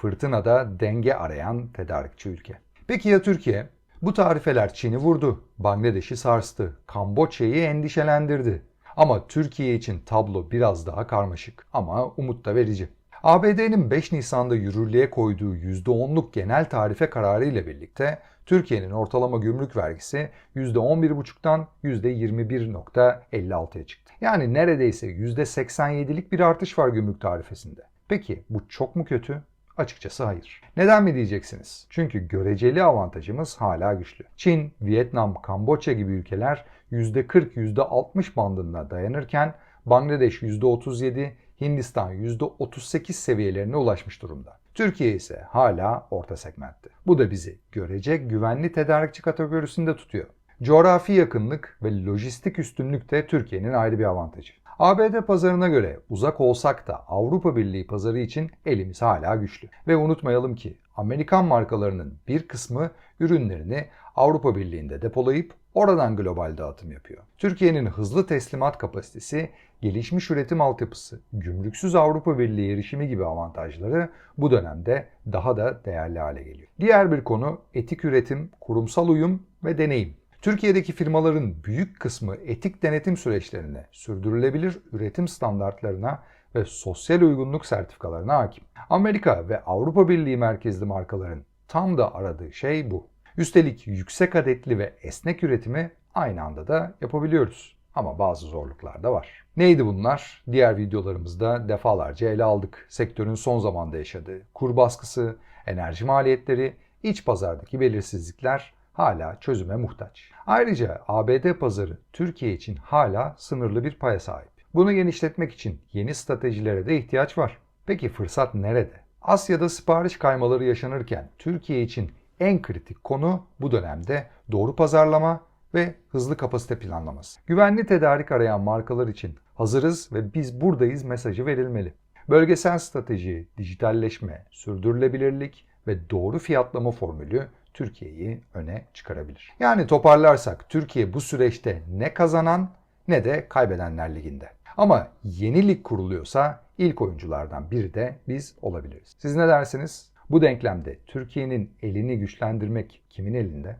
fırtınada denge arayan tedarikçi ülke. Peki ya Türkiye? Bu tarifeler Çin'i vurdu, Bangladeş'i sarstı, Kamboçya'yı endişelendirdi. Ama Türkiye için tablo biraz daha karmaşık ama umut da verici. ABD'nin 5 Nisan'da yürürlüğe koyduğu %10'luk genel tarife kararı ile birlikte Türkiye'nin ortalama gümrük vergisi %11,5'tan %21,56'ya çıktı. Yani neredeyse %87'lik bir artış var gümrük tarifesinde. Peki bu çok mu kötü? Açıkçası hayır. Neden mi diyeceksiniz? Çünkü göreceli avantajımız hala güçlü. Çin, Vietnam, Kamboçya gibi ülkeler %40-%60 bandında dayanırken Bangladeş %37, Hindistan %38 seviyelerine ulaşmış durumda. Türkiye ise hala orta segmentte. Bu da bizi görece güvenli tedarikçi kategorisinde tutuyor. Coğrafi yakınlık ve lojistik üstünlük de Türkiye'nin ayrı bir avantajı. ABD pazarına göre uzak olsak da Avrupa Birliği pazarı için elimiz hala güçlü. Ve unutmayalım ki Amerikan markalarının bir kısmı ürünlerini Avrupa Birliği'nde depolayıp oradan global dağıtım yapıyor. Türkiye'nin hızlı teslimat kapasitesi, gelişmiş üretim altyapısı, gümrüksüz Avrupa Birliği erişimi gibi avantajları bu dönemde daha da değerli hale geliyor. Diğer bir konu etik üretim, kurumsal uyum ve deneyim. Türkiye'deki firmaların büyük kısmı etik denetim süreçlerine, sürdürülebilir üretim standartlarına ve sosyal uygunluk sertifikalarına hakim. Amerika ve Avrupa Birliği merkezli markaların tam da aradığı şey bu. Üstelik yüksek adetli ve esnek üretimi aynı anda da yapabiliyoruz. Ama bazı zorluklar da var. Neydi bunlar? Diğer videolarımızda defalarca ele aldık. Sektörün son zamanda yaşadığı kur baskısı, enerji maliyetleri, iç pazardaki belirsizlikler hala çözüme muhtaç. Ayrıca ABD pazarı Türkiye için hala sınırlı bir paya sahip. Bunu genişletmek için yeni stratejilere de ihtiyaç var. Peki fırsat nerede? Asya'da sipariş kaymaları yaşanırken Türkiye için en kritik konu bu dönemde doğru pazarlama ve hızlı kapasite planlaması. Güvenli tedarik arayan markalar için hazırız ve biz buradayız mesajı verilmeli. Bölgesel strateji, dijitalleşme, sürdürülebilirlik ve doğru fiyatlama formülü Türkiye'yi öne çıkarabilir. Yani toparlarsak Türkiye bu süreçte ne kazanan ne de kaybedenler liginde. Ama yeni lig kuruluyorsa ilk oyunculardan biri de biz olabiliriz. Siz ne dersiniz? Bu denklemde Türkiye'nin elini güçlendirmek kimin elinde?